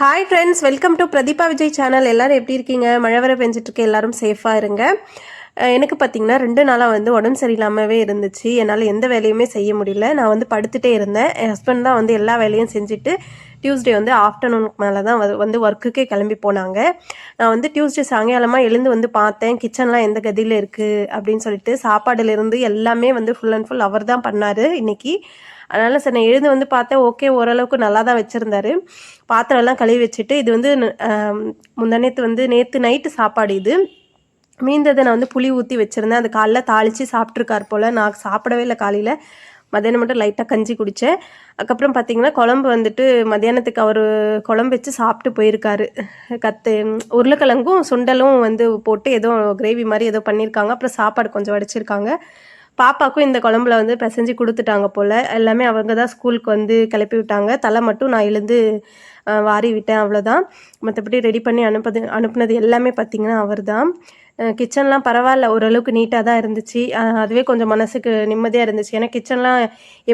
Hi friends welcome to Pratheeba Vijay channel எல்லோரும் எப்படி இருக்கீங்க? மழை வர பெஞ்சிட்ருக்கு. எல்லோரும் சேஃபாக இருங்க. எனக்கு பார்த்தீங்கன்னா ரெண்டு நாளாக வந்து உடம்பு சரியில்லாமவே இருந்துச்சு. என்னால் எந்த வேலையுமே செய்ய முடியல. நான் வந்து படுத்துகிட்டே இருந்தேன். என் ஹஸ்பண்ட் தான் வந்து எல்லா வேலையும் செஞ்சுட்டு டியூஸ்டே வந்து ஆஃப்டர்நூனுக்கு மேலே தான் வந்து ஒர்க்குக்கே கிளம்பி போனாங்க. நான் வந்து டியூஸ்டே சாயங்காலமாக எழுந்து வந்து பார்த்தேன். கிச்சன்லாம் எந்த கதியில் இருக்குது அப்படின்னு சொல்லிட்டு சாப்பாடுலேருந்து எல்லாமே வந்து ஃபுல் அண்ட் ஃபுல் அவர் தான் பண்ணார் இன்றைக்கி அதனால் சரி நான் எழுந்து வந்து பார்த்தேன் ஓகே ஓரளவுக்கு நல்லா தான் வச்சுருந்தாரு. பாத்திரம் எல்லாம் கழுவி வச்சுட்டு இது வந்து முந்தானேத்து வந்து நேற்று நைட்டு சாப்பாடு இது. மீந்ததை நான் வந்து புளி ஊற்றி வச்சுருந்தேன். அது காலைல தாளித்து சாப்பிட்ருக்கார் போல். நான் சாப்பிடவே இல்லை காலையில். மதியானம் மட்டும் லைட்டாக கஞ்சி குடித்தேன் அதுக்கப்புறம் பார்த்தீங்கன்னா குழம்பு வந்துட்டு மத்தியானத்துக்கு அவர் குழம்பு வச்சு சாப்பிட்டு போயிருக்காரு. கத்து உருளைக்கிழங்கும் சுண்டலும் வந்து போட்டு ஏதோ கிரேவி மாதிரி ஏதோ பண்ணியிருக்காங்க. அப்புறம் சாப்பாடு கொஞ்சம் வடிச்சிருக்காங்க. பாப்பாக்கும் இந்த குழம்புல வந்து பிசைஞ்சு கொடுத்துட்டாங்க போல். எல்லாமே அவங்க தான் ஸ்கூலுக்கு வந்து கிளப்பி விட்டாங்க. தலை மட்டும் நான் எழுந்து வாரி விட்டேன் அவ்வளோதான் மற்றபடி ரெடி பண்ணி அனுப்புது அனுப்புனது எல்லாமே பார்த்தீங்கன்னா அவர் தான் கிச்சன்லாம் பரவாயில்ல. ஓரளவுக்கு நீட்டாக தான் இருந்துச்சு. அதுவே கொஞ்சம் மனசுக்கு நிம்மதியாக இருந்துச்சு. ஏன்னா கிச்சன்லாம்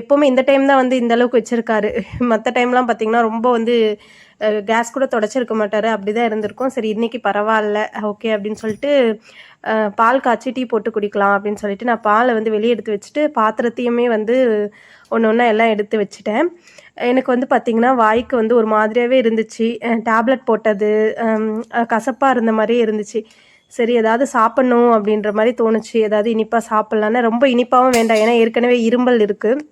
எப்போவுமே இந்த டைம் தான் வந்து இந்த அளவுக்கு வச்சுருக்காரு. மற்ற டைம்லாம் பார்த்தீங்கன்னா ரொம்ப வந்து கேஸ் கூட தொடச்சிருக்க மாட்டார். அப்படி தான் இருந்திருக்கும். சரி இன்றைக்கி பரவாயில்ல. ஓகே அப்படின்னு சொல்லிட்டு பால் காய்ச்சி டீ போட்டு குடிக்கலாம் அப்படின்னு சொல்லிட்டு நான் பாலை வந்து வெளியே எடுத்து வச்சுட்டு பாத்திரத்தையுமே வந்து ஒன்று ஒன்றா எல்லாம் எடுத்து வச்சுட்டேன். எனக்கு வந்து பார்த்திங்கன்னா வாய்க்கு வந்து ஒரு மாதிரியாகவே இருந்துச்சு. டேப்லெட் போட்டது கசப்பாக இருந்த மாதிரியே இருந்துச்சு. சரி ஏதாவது சாப்பிட்ணும் அப்படின்ற மாதிரி தோணுச்சு. ஏதாவது இனிப்பாக சாப்பிட்லான்னு ரொம்ப இனிப்பாகவும் வேண்டாம். ஏன்னா ஏற்கனவே இரும்பல் இருக்குது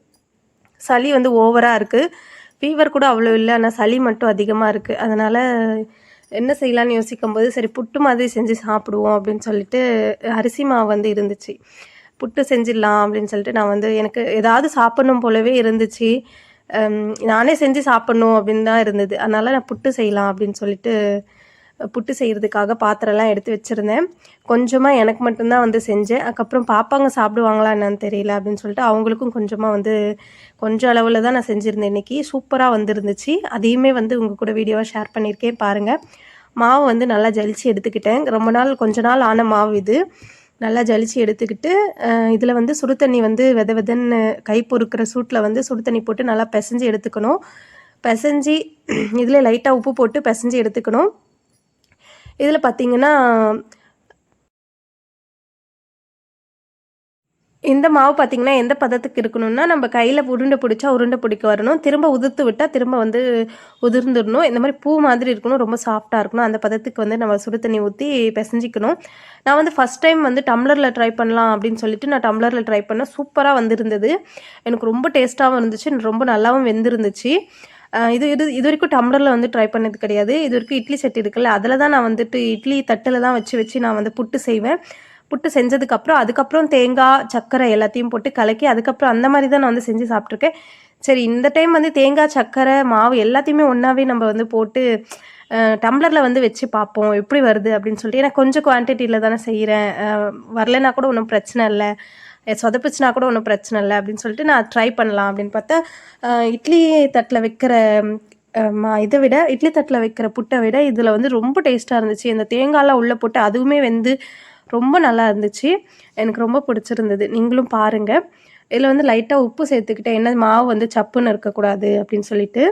சளி வந்து ஓவராக இருக்குது ஃபீவர் கூட அவ்வளோ இல்லை. ஆனால் சளி மட்டும் அதிகமாக இருக்குது அதனால் என்ன செய்யலான்னு யோசிக்கும்போது சரி புட்டு மாதிரி செஞ்சு சாப்பிடுவோம் அப்படின்னு சொல்லிட்டு அரிசி மாவு வந்து இருந்துச்சு. புட்டு செஞ்சிடலாம் அப்படின்னு சொல்லிட்டு நான் வந்து எனக்கு ஏதாவது சாப்பிடணும் போலவே இருந்துச்சு. நானே செஞ்சு சாப்பிட்ணும் அப்படின்னு தான் இருந்தது. அதனால் நான் புட்டு செய்யலாம் அப்படின்னு சொல்லிட்டு புட்டு செய்கிறதுக்காக பாத்திரம்லாம் எடுத்து வச்சுருந்தேன். கொஞ்சமாக எனக்கு மட்டும்தான் வந்து செஞ்சேன். அதுக்கப்புறம் பாப்பாங்க சாப்பிடுவாங்களா என்னன்னு தெரியல அப்படின்னு சொல்லிட்டு அவங்களுக்கும் கொஞ்சமாக வந்து கொஞ்சம் அளவில் தான் நான் செஞ்சுருந்தேன் இன்றைக்கி சூப்பராக வந்துருந்துச்சு. அதையுமே வந்து உங்கள் கூட வீடியோவாக ஷேர் பண்ணியிருக்கேன் பாருங்கள் மாவு வந்து நல்லா ஜலிச்சு எடுத்துக்கிட்டேன். ரொம்ப நாள் கொஞ்ச நாள் ஆன மாவு இது. நல்லா ஜலிச்சு எடுத்துக்கிட்டு இதில் வந்து சுடு தண்ணி வந்து வித விதன்னு கை பொறுக்கிற சூட்டில் வந்து சுடு தண்ணி போட்டு நல்லா பிசைஞ்சு எடுத்துக்கணும். பிசைஞ்சு இதில் லைட்டாக உப்பு போட்டு பிசைஞ்சு எடுத்துக்கணும். இதில் பார்த்தீங்கன்னா இந்த மாவு பார்த்தீங்கன்னா எந்த பதத்துக்கு இருக்கணும்னா நம்ம கையில் உருண்டை பிடிச்சா உருண்டை பிடிக்க வரணும். திரும்ப உதிர்த்து விட்டால் திரும்ப வந்து உதிர்ந்துடணும். இந்த மாதிரி பூ மாதிரி இருக்கணும். ரொம்ப சாஃப்டாக இருக்கணும். அந்த பதத்துக்கு வந்து நம்ம சுடு தண்ணி ஊற்றி பிசைஞ்சிக்கணும். நான் வந்து ஃபஸ்ட் டைம் வந்து டம்ளரில் ட்ரை பண்ணலாம் அப்படின்னு சொல்லிட்டு நான் டம்ளரில் ட்ரை பண்ணேன் சூப்பராக வந்திருந்தது. எனக்கு ரொம்ப டேஸ்ட்டாகவும் இருந்துச்சு. ரொம்ப நல்லாவும் வெந்திருந்துச்சு. இது இது இது வரைக்கும் டம்ளரில் வந்து ட்ரை பண்ணது கிடையாது. இது வரைக்கும் இட்லி சட்டி இருக்குல்ல அதில் தான் நான் வந்துட்டு இட்லி தட்டில் தான் வச்சு வச்சு நான் வந்து புட்டு செய்வேன். புட்டு செஞ்சதுக்கப்புறம் அதுக்கப்புறம் தேங்காய் சர்க்கரை எல்லாத்தையும் போட்டு கலக்கி அதுக்கப்புறம் அந்த மாதிரி தான் நான் வந்து செஞ்சு சாப்பிட்ருக்கேன் சரி இந்த டைம் வந்து தேங்காய் சர்க்கரை மாவு எல்லாத்தையுமே ஒன்றாவே நம்ம வந்து போட்டு டம்ளரில் வந்து வச்சு பார்ப்போம். எப்படி வருது அப்படின்னு சொல்லிட்டு. ஏன்னா கொஞ்சம் குவான்டிட்டியில் தானே செய்கிறேன் வரலைன்னா கூட ஒன்றும் பிரச்சனை இல்லை. சொதப்பிச்சுனா கூட ஒன்றும் பிரச்சனை இல்லை அப்படின்னு சொல்லிட்டு நான் ட்ரை பண்ணலாம் அப்படின்னு பார்த்தா இட்லி தட்டில் வைக்கிற மா இதை விட இட்லி தட்டில் வைக்கிற புட்டை விட இதில் வந்து ரொம்ப டேஸ்ட்டாக இருந்துச்சு. இந்த தேங்காய்லாம் உள்ளே போட்டு அதுவுமே வந்து ரொம்ப நல்லா இருந்துச்சு. எனக்கு ரொம்ப பிடிச்சிருந்தது. நீங்களும் பாருங்கள் இதில் வந்து லைட்டாக உப்பு சேர்த்துக்கிட்டேன். என்ன மாவு வந்து சப்புன்னு இருக்கக்கூடாது அப்படின்னு சொல்லிட்டு.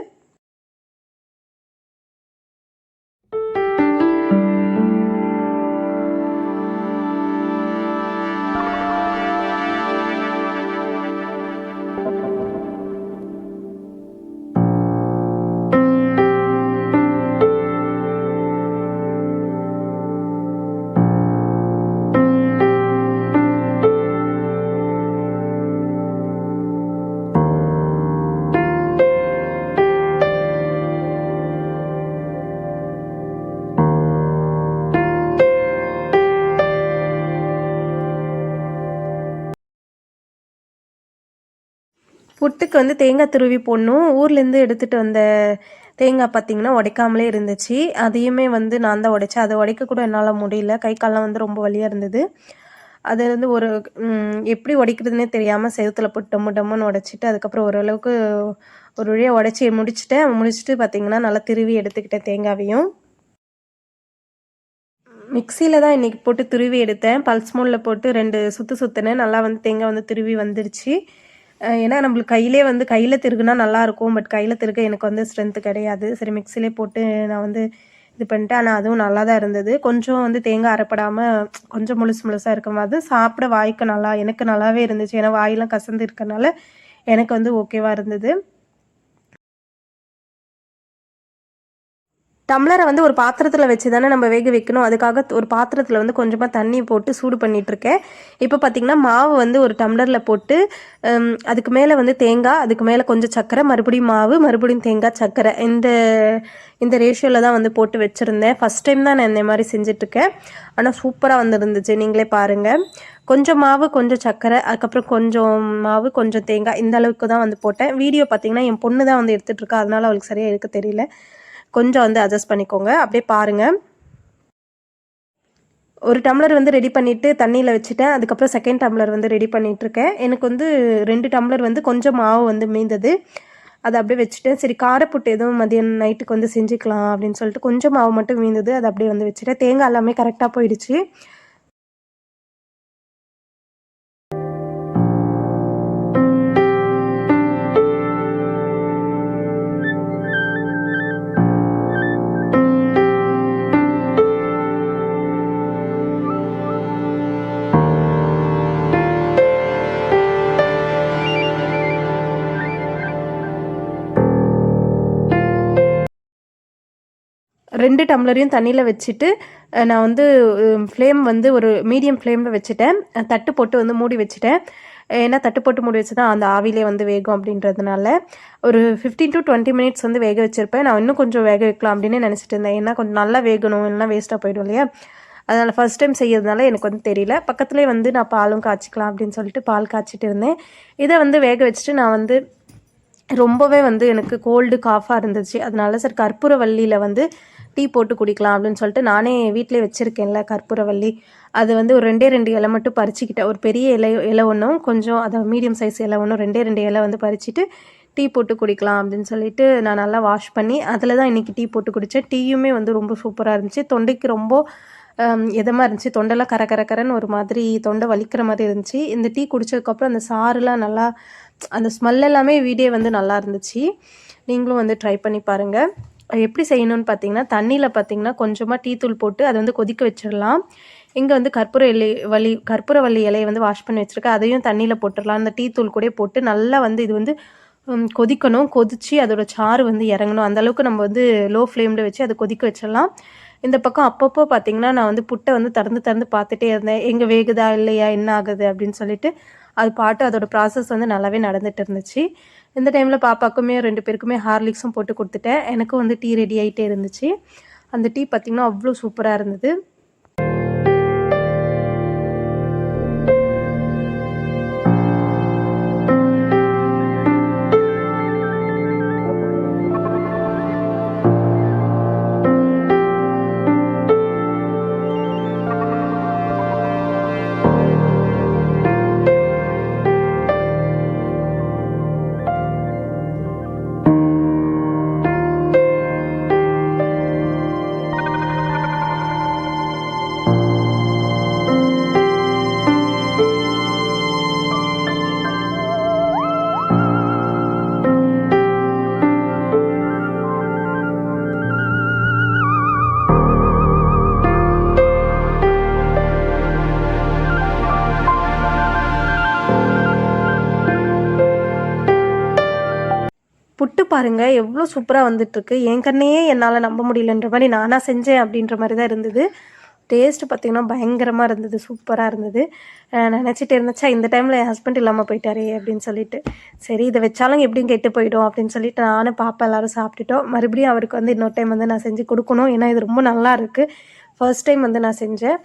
புட்டுக்கு வந்து தேங்காய் துருவி போடணும். ஊர்லேருந்து எடுத்துகிட்டு வந்த தேங்காய் பார்த்தீங்கன்னா உடைக்காமலே இருந்துச்சு. அதையுமே வந்து நான் தான் உடைச்சேன். அதை உடைக்க கூட என்னால் முடியல. கை காலெலாம் வந்து ரொம்ப வழியாக இருந்தது. அது வந்து ஒரு எப்படி உடைக்கிறதுனே தெரியாமல் செவுத்துல போட்டு டம்மு டம்முன்னு உடைச்சிட்டு அதுக்கப்புறம் ஓரளவுக்கு ஒரு வழியாக உடைச்சி முடிச்சுட்டேன். முடிச்சுட்டு பார்த்தீங்கன்னா நல்லா திருவி எடுத்துக்கிட்டேன் தேங்காவையும். மிக்சியில் தான் இன்றைக்கி போட்டு துருவி எடுத்தேன். பல்ஸ் மோடில் போட்டு ரெண்டு சுற்று சுற்றினேன் நல்லா வந்து தேங்காய் வந்து துருவி வந்துடுச்சு ஏன்னா நம்மளுக்கு கையிலே வந்து கையில் திருகுனா நல்லாயிருக்கும் பட் கையில் திருக எனக்கு வந்து ஸ்ட்ரென்த்து கிடையாது. சரி மிக்சிலே போட்டு நான் வந்து இது பண்ணிட்டேன். ஆனால் அதுவும் நல்லா தான் இருந்தது. கொஞ்சம் வந்து தேங்காய் அரைப்படாமல் கொஞ்சம் முழுசு முழுசாக இருக்கும். அது சாப்பிட வாய்க்கு நல்லா எனக்கு நல்லாவே இருந்துச்சு. ஏன்னா வாயெல்லாம் கசந்து இருக்கறனால எனக்கு வந்து ஓகேவாக இருந்தது. டம்ளரை வந்து ஒரு பாத்திரத்தில் வச்சு தானே நம்ம வேக வைக்கணும். அதுக்காக ஒரு பாத்திரத்தில் வந்து கொஞ்சமாக தண்ணி போட்டு சூடு பண்ணிகிட்ருக்கேன் இப்போ பார்த்திங்கன்னா மாவு வந்து ஒரு டம்ளரில் போட்டு அதுக்கு மேலே வந்து தேங்காய் அதுக்கு மேலே கொஞ்சம் சர்க்கரை மறுபடியும் மாவு மறுபடியும் தேங்காய் சர்க்கரை. இந்த இந்த ரேஷியோவில் தான் வந்து போட்டு வச்சுருந்தேன். ஃபஸ்ட் டைம் தான் நான் இந்த மாதிரி செஞ்சிட்ருக்கேன். ஆனால் சூப்பராக வந்துருந்துச்சு. நீங்களே பாருங்கள் கொஞ்சம் மாவு கொஞ்சம் சர்க்கரை அதுக்கப்புறம் கொஞ்சம் மாவு கொஞ்சம் தேங்காய் இந்த அளவுக்கு தான் வந்து போட்டேன். வீடியோ பார்த்தீங்கன்னா என் பொண்ணு தான் வந்து எடுத்துகிட்ருக்கா அதனால் அவளுக்கு சரியாக எடுக்க தெரியல. கொஞ்சம் வந்து அட்ஜஸ்ட் பண்ணிக்கோங்க. அப்படியே பாருங்கள் ஒரு டம்ளர் வந்து ரெடி பண்ணிவிட்டு தண்ணியில் வச்சுட்டேன். அதுக்கப்புறம் செகண்ட் டம்ளர் வந்து ரெடி பண்ணிகிட்ருக்கேன் எனக்கு வந்து ரெண்டு டம்ளர் வந்து கொஞ்சம் மாவு வந்து மீந்தது. அதை அப்படியே வச்சுட்டேன். சரி காரப்புட்டு எதுவும் மதியம் நைட்டுக்கு வந்து செஞ்சுக்கலாம் அப்படின்னு சொல்லிட்டு கொஞ்சம் மாவு மட்டும் மீந்தது. அதை அப்படியே வந்து வச்சுட்டேன். தேங்காய் எல்லாமே கரெக்டாக போயிடுச்சு. ரெண்டு டம்ளரையும் தண்ணியில் வச்சுட்டு நான் வந்து ஃப்ளேம் வந்து ஒரு மீடியம் ஃப்ளேமில் வச்சுட்டேன். தட்டு போட்டு வந்து மூடி வச்சுட்டேன். ஏன்னா தட்டு போட்டு மூடி வச்சு தான் அந்த ஆவிலே வந்து வேகும் அப்படின்றதுனால ஒரு ஃபிஃப்டீன் டு டுவெண்ட்டி மினிட்ஸ் வந்து வேக வச்சுருப்பேன். நான் இன்னும் கொஞ்சம் வேக வைக்கலாம் அப்படின்னு நினச்சிட்டு இருந்தேன். ஏன்னா கொஞ்சம் நல்லா வேகணும் இல்லைனா வேஸ்ட்டாக போயிடும் இல்லையா? அதனால் ஃபர்ஸ்ட் டைம் செய்யறதுனால எனக்கு வந்து தெரியல. பக்கத்துலேயே வந்து நான் பாலும் காய்ச்சிக்கலாம் அப்படின்னு சொல்லிட்டு பால் காய்ச்சிட்டு இருந்தேன். இதை வந்து வேக வச்சுட்டு நான் வந்து ரொம்பவே வந்து எனக்கு கோல்டு காஃபாக இருந்துச்சு. அதனால கற்பூர கற்பூரவல்லியில் வந்து டீ போட்டு குடிக்கலாம் அப்படின்னு சொல்லிட்டு நானே வீட்டிலே வச்சுருக்கேன்ல கற்பூரவல்லி அது வந்து ஒரு ரெண்டே ரெண்டு இலை மட்டும் பறிச்சுக்கிட்டேன். ஒரு பெரிய இலை இலை ஒன்றும் கொஞ்சம் அதை மீடியம் சைஸ் இலை ஒன்றும் ரெண்டே ரெண்டு இலை வந்து பறிச்சுட்டு டீ போட்டு குடிக்கலாம் அப்படின்னு சொல்லிட்டு நான் நல்லா வாஷ் பண்ணி அதில் தான் இன்றைக்கி டீ போட்டு குடித்தேன் டீயுமே வந்து ரொம்ப சூப்பராக இருந்துச்சு. தொண்டைக்கு ரொம்ப இதமாக இருந்துச்சு. தொண்டெல்லாம் கர கர கரன்னு ஒரு மாதிரி தொண்டை வலிக்கிற மாதிரி இருந்துச்சு. இந்த டீ குடித்ததுக்கப்புறம் அந்த சாறுலாம் நல்லா அந்த ஸ்மெல் எல்லாமே வீடே வந்து நல்லா இருந்துச்சு. நீங்களும் வந்து ட்ரை பண்ணி பாருங்கள் எப்படி செய்யணும்னு பார்த்தீங்கன்னா தண்ணியில் பார்த்தீங்கன்னா கொஞ்சமாக டீ தூள் போட்டு அதை வந்து கொதிக்க வச்சிடலாம். இங்கே வந்து கற்பூர இலை வலி கற்பூரவள்ளி இலையை வந்து வாஷ் பண்ணி வச்சுருக்கேன். அதையும் தண்ணியில் போட்டுடலாம். அந்த டீ தூள் கூட போட்டு நல்லா வந்து இது வந்து கொதிக்கணும். கொதித்து அதோட சாறு வந்து இறங்கணும். அந்த அளவுக்கு நம்ம வந்து லோ ஃப்ளேமில் வச்சு அதை கொதிக்க வச்சிடலாம். இந்த பக்கம் அப்பப்போ பார்த்தீங்கன்னா நான் வந்து புட்டை வந்து திறந்து திறந்து பார்த்துட்டே இருந்தேன். எங்கே வேகுதா இல்லையா? என்ன ஆகுது? அப்படின்னு சொல்லிட்டு அது பாட்டு அதோடய ப்ராசஸ் வந்து நல்லாவே நடந்துட்டு இருந்துச்சு. இந்த டைமில் பாப்பாக்குமே ரெண்டு பேருக்குமே ஹார்லிக்ஸும் போட்டு கொடுத்துட்டேன். எனக்கும் வந்து டீ ரெடி ஆகிட்டே இருந்துச்சு. அந்த டீ பார்த்திங்கன்னா அவ்வளோ சூப்பராக இருந்தது. பாருங்கள் பாருங்க எவ்வளோ சூப்பராக வந்துட்டுருக்கு. என் கண்ணையே என்னால் நம்ப முடியலன்ற மாதிரி நானாக செஞ்சேன் அப்படின்ற மாதிரி தான் இருந்தது. டேஸ்ட்டு பார்த்திங்கன்னா பயங்கரமாக இருந்தது சூப்பராக இருந்தது. நினச்சிட்டு இருந்துச்சா இந்த டைமில் என் ஹஸ்பண்ட் இல்லாமல் போயிட்டாரே அப்படின்னு சொல்லிட்டு. சரி இதை வச்சாலும் எப்படியும் கெட்டு போயிடும் அப்படின்னு சொல்லிட்டு நானும் பாப்பா எல்லோரும் சாப்பிட்டுட்டோம். மறுபடியும் அவருக்கு வந்து இன்னொரு டைம் வந்து நான் செஞ்சு கொடுக்கணும். ஏன்னா இது ரொம்ப நல்லா இருக்குது ஃபர்ஸ்ட் டைம் வந்து நான் செஞ்சேன்.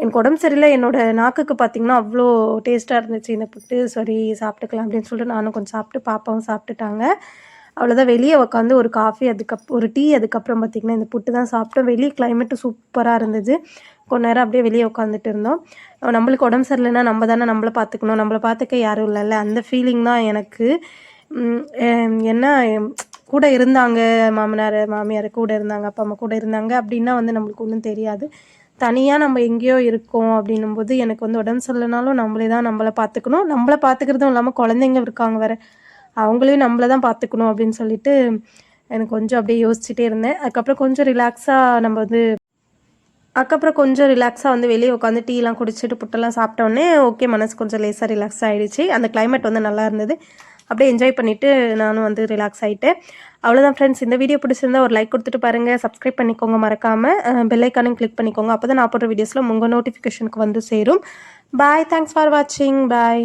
எனக்கு உடம்பு சரியில்லை. என்னோட நாக்குக்கு பார்த்தீங்கன்னா அவ்வளோ டேஸ்ட்டாக இருந்துச்சு. இந்த புட்டு சரி சாப்பிட்டுக்கலாம் அப்படின்னு சொல்லிட்டு நானும் கொஞ்சம் சாப்பிட்டு பாப்பாவும் சாப்பிட்டுட்டாங்க. அவ்வளோதான் வெளியே உட்காந்து ஒரு காஃபி அதுக்கப் ஒரு டீ அதுக்கப்புறம் பார்த்திங்கன்னா இந்த புட்டு தான் சாப்பிட்டோம். வெளியே கிளைமேட்டு சூப்பராக இருந்தது. கொஞ்ச நேரம் அப்படியே வெளியே உட்காந்துட்டு இருந்தோம். நம்மளுக்கு உடம்பு சரியில்லைன்னா நம்ம தானே நம்மளை பார்த்துக்கணும் நம்மளை பார்த்துக்க யாரும் இல்லைல்ல. அந்த ஃபீலிங் தான் எனக்கு. என்ன கூட இருந்தாங்க மாமனார் மாமியார் கூட இருந்தாங்க அப்பா அம்மா கூட இருந்தாங்க அப்படின்னா வந்து நம்மளுக்கு ஒன்றும் தெரியாது. தனியாக நம்ம எங்கேயோ இருக்கோம் அப்படின்னும் போது எனக்கு வந்து உடம்பு சரியில்லைனாலும் நம்மளே தான் நம்மளை பார்த்துக்கணும் நம்மளை பார்த்துக்கிறதும் இல்லாமல் குழந்தைங்க இருக்காங்க வேறு. அவங்களையும் நம்மள தான் பார்த்துக்கணும் அப்படின்னு சொல்லிட்டு எனக்கு கொஞ்சம் அப்படியே யோசிச்சுட்டே இருந்தேன். அதுக்கப்புறம் கொஞ்சம் ரிலாக்ஸாக நம்ம வந்து அதுக்கப்புறம் கொஞ்சம் ரிலாக்ஸாக வந்து வெளியே உட்காந்து டீலாம் குடிச்சிட்டு புட்டெல்லாம் சாப்பிட்டோன்னே ஓகே மனசு கொஞ்சம் லேசாக ரிலாக்ஸ் ஆகிடுச்சு அந்த கிளைமேட் வந்து நல்லா இருந்தது. அப்படியே என்ஜாய் பண்ணிவிட்டு நானும் வந்து ரிலாக்ஸ் ஆகிட்டேன் அவ்வளோதான் ஃப்ரெண்ட்ஸ் இந்த வீடியோ பிடிச்சிருந்தா ஒரு லைக் கொடுத்துட்டு பாருங்கள் சப்ஸ்கிரைப் பண்ணிக்கோங்க மறக்காமல் பெல்லைக்கானும் கிளிக் பண்ணிக்கோங்க. அப்போ தான் நான் போடுற வீடியோஸில் உங்கள் நோட்டிஃபிகேஷனுக்கு வந்து சேரும். பாய் தேங்க்ஸ் ஃபார் வாட்சிங் பாய்